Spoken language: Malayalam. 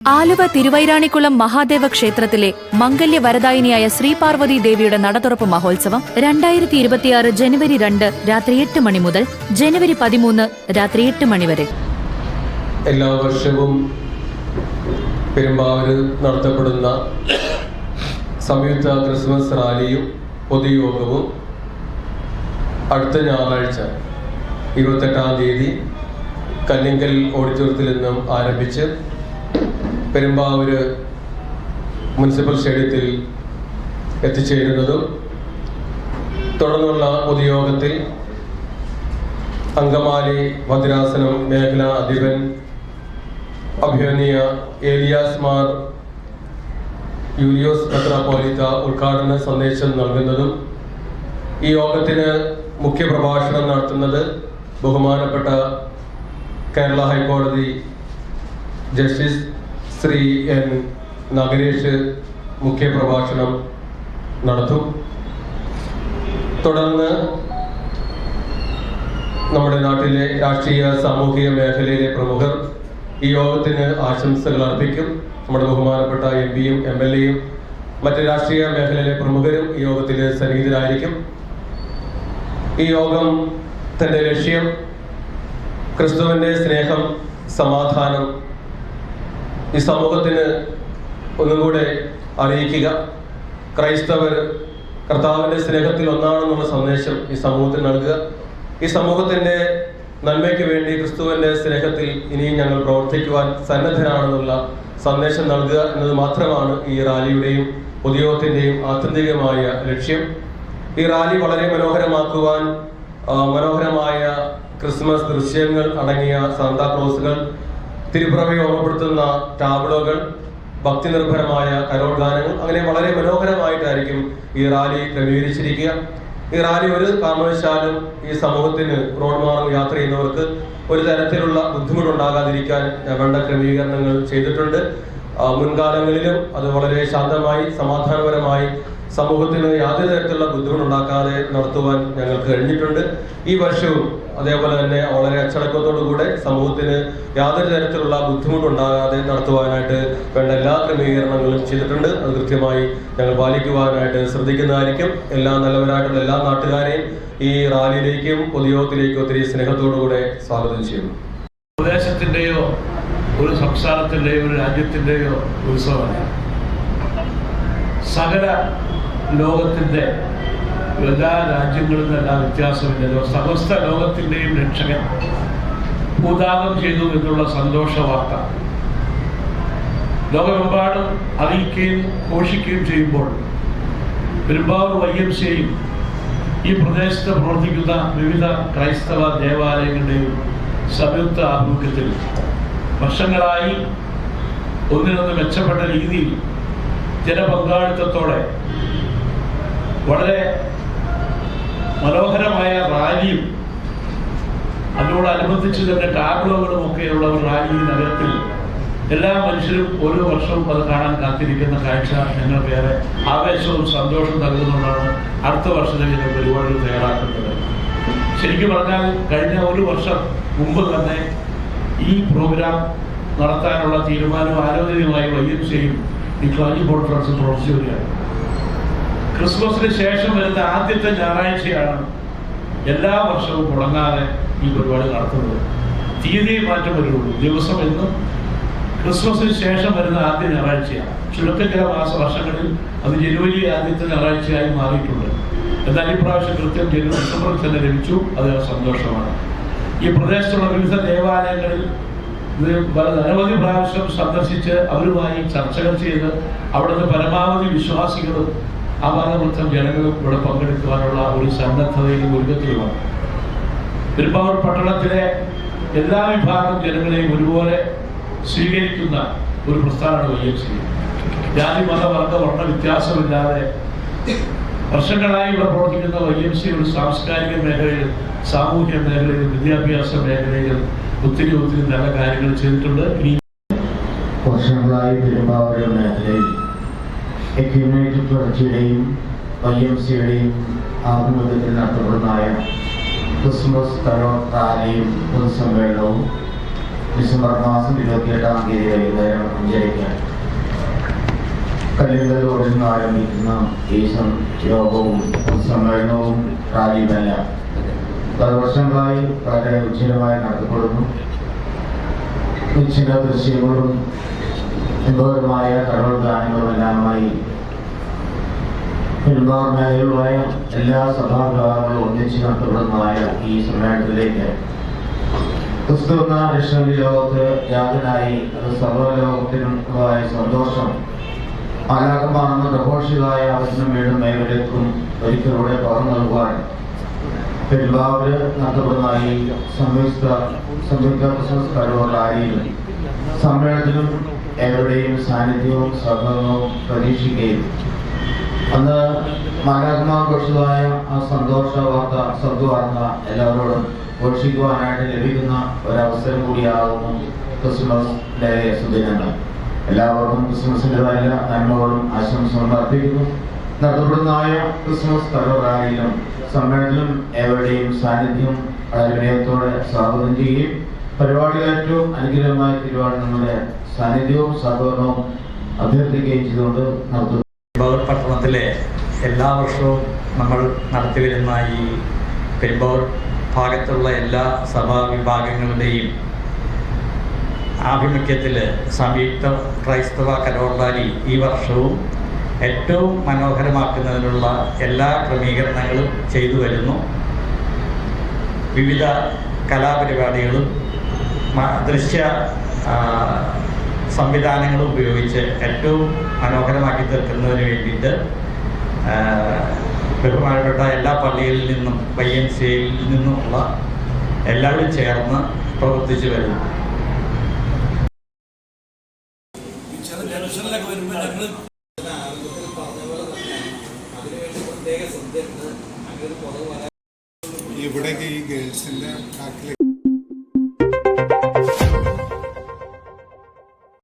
ആലുവ തിരുവൈരാണിക്കുളം മഹാദേവ ക്ഷേത്രത്തിലെ മംഗല്യ വരദായിനിയായ ശ്രീപാർവതി ദേവിയുടെ നടതുറപ്പ് മഹോത്സവം രണ്ടായിരത്തി ഇരുപത്തിയാറ് ജനുവരി രണ്ട് രാത്രി എട്ട് മണി മുതൽ ജനുവരി പതിമൂന്ന് രാത്രി എട്ട് മണി വരെ. എല്ലാ വർഷവും പെരുമ്പാവൂര് നടത്തപ്പെടുന്ന സംയുക്ത ക്രിസ്മസ് റാലിയും പൊതുയോഗവും അടുത്ത ഞായറാഴ്ച ഇരുപത്തെട്ടാം തീയതി കല്ലിങ്കൽ ഓഡിറ്റോറിയത്തിൽ നിന്നും ആരംഭിച്ച് പെരുമ്പാവൂര് മുനിസിപ്പൽ സ്റ്റേഡിയത്തിൽ എത്തിച്ചേരുന്നതും തുടർന്നുള്ള പൊതുയോഗത്തിൽ അങ്കമാലി ഭദ്രാസനം മേഖലാ അധിപൻ അഭിമന്യ ഏലിയാസ് മാർ യൂലിയോസ് മെത്രാപ്പോലിത്ത ഉദ്ഘാടന സന്ദേശം നൽകുന്നതും ഈ യോഗത്തിന് മുഖ്യ പ്രഭാഷണം നടത്തുന്നത് ബഹുമാനപ്പെട്ട കേരള ഹൈക്കോടതി ജസ്റ്റിസ് ശ്രീ എൻ നഗരേഷ് മുഖ്യ പ്രഭാഷണം നടത്തും. തുടർന്ന് നമ്മുടെ നാട്ടിലെ രാഷ്ട്രീയ സാമൂഹിക മേഖലയിലെ പ്രമുഖർ ഈ യോഗത്തിന് ആശംസകൾ അർപ്പിക്കും. നമ്മുടെ ബഹുമാനപ്പെട്ട എം പിയും എം എൽ എയും മറ്റ് രാഷ്ട്രീയ മേഖലയിലെ പ്രമുഖരും ഈ യോഗത്തിൽ സന്നിഹിതരായിരിക്കും. ഈ യോഗം തന്റെ ലക്ഷ്യം ക്രിസ്തുവിന്റെ സ്നേഹം സമാധാനം ഈ സമൂഹത്തിന് ഒന്നുകൂടെ അറിയിക്കുക. ക്രൈസ്തവർ കർത്താവിന്റെ സ്നേഹത്തിൽ ഒന്നാണെന്നുള്ള സന്ദേശം ഈ സമൂഹത്തിന് നൽകുക. ഈ സമൂഹത്തിന്റെ നന്മയ്ക്ക് വേണ്ടി ക്രിസ്തുവിന്റെ സ്നേഹത്തിൽ ഇനിയും ഞങ്ങൾ പ്രവർത്തിക്കുവാൻ സന്നദ്ധരാണെന്നുള്ള സന്ദേശം നൽകുക എന്നത് മാത്രമാണ് ഈ റാലിയുടെയും പൊതുയോഗത്തിന്റെയും ആത്യന്തികമായ ലക്ഷ്യം. ഈ റാലി വളരെ മനോഹരമാക്കുവാൻ മനോഹരമായ ക്രിസ്മസ് ദൃശ്യങ്ങൾ അടങ്ങിയ സാന്താക്ലോസുകൾ തിരുപ്പിറവയെ ഓർമ്മപ്പെടുത്തുന്ന ടാബ്ലോകൾ ഭക്തി നിർഭരമായ കരോൾ ഗാനങ്ങൾ അങ്ങനെ വളരെ മനോഹരമായിട്ടായിരിക്കും ഈ റാലി ക്രമീകരിച്ചിരിക്കുക. ഈ റാലി ഒരു കാരണവശാലും ഈ സമൂഹത്തിന് റോഡ് മാർഗം യാത്ര ചെയ്യുന്നവർക്ക് ഒരു തരത്തിലുള്ള ബുദ്ധിമുട്ടുണ്ടാകാതിരിക്കാൻ വേണ്ട ക്രമീകരണങ്ങൾ ചെയ്തിട്ടുണ്ട്. മുൻകാലങ്ങളിലും അത് വളരെ ശാന്തമായി സമാധാനപരമായി സമൂഹത്തിന് യാതൊരു തരത്തിലുള്ള ബുദ്ധിമുട്ടുണ്ടാക്കാതെ നടത്തുവാൻ ഞങ്ങൾക്ക് കഴിഞ്ഞിട്ടുണ്ട്. ഈ വർഷവും അതേപോലെ തന്നെ വളരെ അച്ചടക്കത്തോടുകൂടെ സമൂഹത്തിന് യാതൊരു തരത്തിലുള്ള ബുദ്ധിമുട്ടുണ്ടാകാതെ നടത്തുവാനായിട്ട് വേണ്ട എല്ലാ ക്രമീകരണങ്ങളും ചെയ്തിട്ടുണ്ട്. അത് കൃത്യമായി ഞങ്ങൾ പാലിക്കുവാനായിട്ട് ശ്രദ്ധിക്കുന്നതായിരിക്കും. എല്ലാ നല്ലവരായിട്ടുള്ള എല്ലാ നാട്ടുകാരെയും ഈ റാലിയിലേക്കും പൊതുയോഗത്തിലേക്കും ഒത്തിരി സ്നേഹത്തോടുകൂടെ സ്വാഗതം ചെയ്യുന്നു. പ്രദേശത്തിന്റെയോ ഒരു സംസ്ഥാനത്തിന്റെയോ ഒരു രാജ്യത്തിന്റെയോ ഉത്സവമല്ല സകല ലോകത്തിന്റെ എല്ലാ രാജ്യങ്ങളിൽ എല്ലാ വ്യത്യാസമില്ലല്ലോ സമസ്ത ലോകത്തിന്റെയും രക്ഷകൻ ഭൂതാപം ചെയ്തു എന്നുള്ള സന്തോഷ വാർത്ത. ലോകമെമ്പാടും അറിയിക്കുകയും ഘോഷിക്കുകയും ചെയ്യുമ്പോൾ പെരുമ്പാവൂർ വൈ എം സിയും ഈ പ്രദേശത്ത് പ്രവർത്തിക്കുന്ന വിവിധ ക്രൈസ്തവ ദേവാലയങ്ങളുടെയും സംയുക്ത ആഭിമുഖ്യത്തിൽ വർഷങ്ങളായി ഒന്നിനൊന്ന് മെച്ചപ്പെട്ട രീതിയിൽ ജനപങ്കാളിത്തത്തോടെ വളരെ മനോഹരമായ റാലിയും അതിനോടനുബന്ധിച്ച് തന്നെ ടാബ്ലോകളും ഒക്കെയുള്ള ഒരു റാലി നഗരത്തിൽ എല്ലാ മനുഷ്യരും ഓരോ വർഷവും അത് കാണാൻ കാത്തിരിക്കുന്ന കാഴ്ച ഞങ്ങൾക്ക് ഏറെ ആവേശവും സന്തോഷവും നൽകുന്നതുകൊണ്ടാണ് അടുത്ത വർഷത്തേക്ക് ഞങ്ങൾ പരിപാടികൾ തയ്യാറാക്കുന്നത്. ശരിക്കും പറഞ്ഞാൽ കഴിഞ്ഞ ഒരു വർഷം മുമ്പ് തന്നെ ഈ പ്രോഗ്രാം നടത്താനുള്ള തീരുമാനം ആലോചനയുമായി വൈ ചെയ്യും ഈ ക്ലാജി പ്രവർത്തിച്ചു വരികയാണ്. ക്രിസ്മസിന് ശേഷം വരുന്ന ആദ്യത്തെ ഞായറാഴ്ചയാണ് എല്ലാ വർഷവും മുടങ്ങാതെ ഈ പരിപാടി നടത്തുന്നത്. തീയതി മാറ്റം വരുള്ളൂ. ദിവസം എന്നും ക്രിസ്മസിന് ശേഷം വരുന്ന ആദ്യ ഞായറാഴ്ചയാണ്. ചുരുക്കം ചില മാസ വർഷങ്ങളിൽ അത് ജനുവരി ആദ്യത്തെ ഞായറാഴ്ചയായി മാറിയിട്ടുണ്ട്. എന്നാൽ ഈ പ്രാവശ്യം കൃത്യം ജനുവരി ഡിസംബറിൽ തന്നെ ലഭിച്ചു. അത് സന്തോഷമാണ്. ഈ പ്രദേശത്തുള്ള വിവിധ ദേവാലയങ്ങളിൽ ഇത് അനവധി പ്രാവശ്യം സന്ദർശിച്ച് അവരുമായി ചർച്ചകൾ ചെയ്ത് അവിടുത്തെ പരമാവധി വിശ്വാസികളും ആപാലവൃത്തം ജനങ്ങളും ഇവിടെ പങ്കെടുക്കുവാനുള്ള ഒരു സന്നദ്ധതയിലും ഒരുക്കത്തിലുമാണ്. പെരുമ്പാവൂർ പട്ടണത്തിലെ എല്ലാ വിഭാഗം ജനങ്ങളെയും ഒരുപോലെ സ്വീകരിക്കുന്ന ഒരു പ്രസ്ഥാനമാണ് വൈ എം സി ജാതി മത വർഗ വർണ വ്യത്യാസമില്ലാതെ വർഷങ്ങളായി ഇവിടെ പ്രവർത്തിക്കുന്ന വൈ എം സി ഒരു സാംസ്കാരിക മേഖലയിലും സാമൂഹ്യ മേഖലയിലും വിദ്യാഭ്യാസ മേഖലയിൽ ഒത്തിരി ഒത്തിരി നല്ല കാര്യങ്ങൾ ചെയ്തിട്ടുണ്ട്. ഇനി വർഷങ്ങളായി പെരുമ്പാവൂർ മേഖലയിൽ യുണൈറ്റഡ് ചർച്ചിയുടെയും വൈ എം സിയുടെയും ആഭിമുഖ്യത്തിൽ നടത്തപ്പെടുന്നതായ ക്രിസ്മസ് കരോൾ റാലിയും പൊതുസമ്മേളനവും ഡിസംബർ മാസം ഇരുപത്തിയെട്ടാം തീയതി വൈകുന്നേരം അഞ്ചരയ്ക്ക് കല്ലുകളിൽ നിന്ന് ആരംഭിക്കുന്ന ഈ സം- യോഗവും സമ്മേളനവും റാലിയുമെല്ലാം പല വർഷങ്ങളായി വളരെ ഉജ്ജ്വലമായി നടത്തപ്പെടുന്നു നിശ്ചിത ദൃശ്യങ്ങളും എന്തോരമായ കടൽ ഗാനങ്ങളുമെല്ലാമായി പെരുമ്പാർ എല്ലാ സഭാവിഭാഗങ്ങളും ഒന്നിച്ച് നടത്തപ്പെടുന്നതായ ഈ സമ്മേളനത്തിലേക്ക് ക്രിസ്തു എന്ന രക്ഷണി ലോകത്ത് യാതനായി അത് സർവലോകത്തിനുള്ളതായ സന്തോഷം. ആലാകമാണെന്ന് പ്രഘോഷിതായ അവസരം വീണ്ടും മേഖലയ്ക്കും ഒരിക്കലൂടെ പകർന്നു നൽകുവാൻ പെരുമ്പാവൂര് നടത്തപ്പെടുന്നതായി സംയുക്ത സംയുക്ത ക്രിസ്മസ് റാലിയിലും സമ്മേളനത്തിലും ഏവരുടെയും സാന്നിധ്യവും സഹകരണവും പരീക്ഷിക്കുകയും അന്ന് മാലാത്മാ ഘോഷിതമായ ആ സന്തോഷ വാർത്ത സദ്വാർത്ത എല്ലാവരോടും ഘോഷിക്കുവാനായിട്ട് ലഭിക്കുന്ന ഒരവസരം കൂടിയാകുന്നു ക്രിസ്മസ് ഡേ സുദിനങ്ങൾ. എല്ലാവർക്കും ക്രിസ്മസിന്റെതായ നന്മകളും ആശംസകളും അർപ്പിക്കുന്നു. നടത്തപ്പെടുന്നതായ ക്രിസ്മസ് കരോറായാലും സമ്മേളനത്തിലും ഏവരുടെയും സാന്നിധ്യം വളരെ വിനയത്തോടെ സ്വാഗതം ചെയ്യുകയും പരിപാടികൾ ഏറ്റവും അനുഗ്രഹമായ തീരുവാൻ നമ്മുടെ സാന്നിധ്യവും സഹകരണവും അഭ്യർത്ഥിക്കുകയും ചെയ്തുകൊണ്ട് നടത്തുന്നു. പട്ടണത്തിലെ എല്ലാ വർഷവും നമ്മൾ നടത്തി വരുന്ന ഈ പെരുമ്പാവൂർ ഭാഗത്തുള്ള എല്ലാ സഭാ വിഭാഗങ്ങളുടെയും ആഭിമുഖ്യത്തിൽ സംയുക്ത ക്രൈസ്തവ കലോണ്ടാലി ഈ വർഷവും ഏറ്റവും മനോഹരമാക്കുന്നതിനുള്ള എല്ലാ ക്രമീകരണങ്ങളും ചെയ്തു വരുന്നു. വിവിധ കലാപരിപാടികളും ദൃശ്യ സംവിധാനങ്ങൾ ഉപയോഗിച്ച് ഏറ്റവും മനോഹരമാക്കി തീർക്കുന്നതിന് വേണ്ടിയിട്ട് ബഹുമാനപ്പെട്ട എല്ലാ പള്ളികളിൽ നിന്നും വൈ എം സിയിൽ നിന്നുമുള്ള എല്ലാവരും ചേർന്ന് പ്രവർത്തിച്ചു വരുന്നു. ഇവിടെ ഈ ബാക്കിൽ